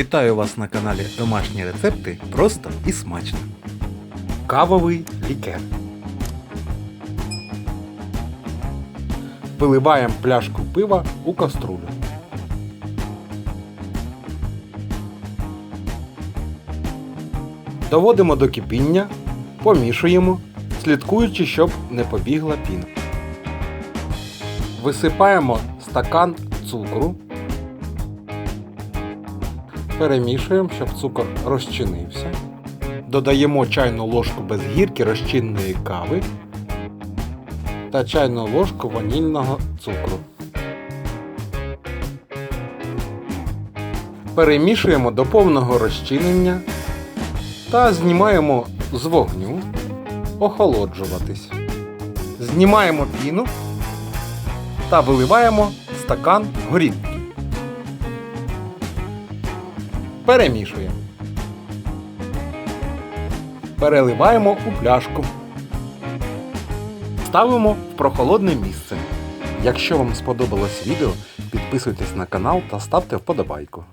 Вітаю вас на каналі Домашні рецепти просто і смачно. Кавовий лікер. Виливаємо пляшку пива у каструлю. Доводимо до кипіння, помішуємо, слідкуючи, щоб не побігла піна. Висипаємо стакан цукру. Перемішуємо, щоб цукор розчинився. Додаємо чайну ложку без гірки розчинної кави та чайну ложку ванільного цукру. Перемішуємо до повного розчинення та знімаємо з вогню охолоджуватись. Знімаємо піну та виливаємо стакан горілки. Перемішуємо. Переливаємо у пляшку. Ставимо в прохолодне місце. Якщо вам сподобалось відео, підписуйтесь на канал та ставте вподобайку.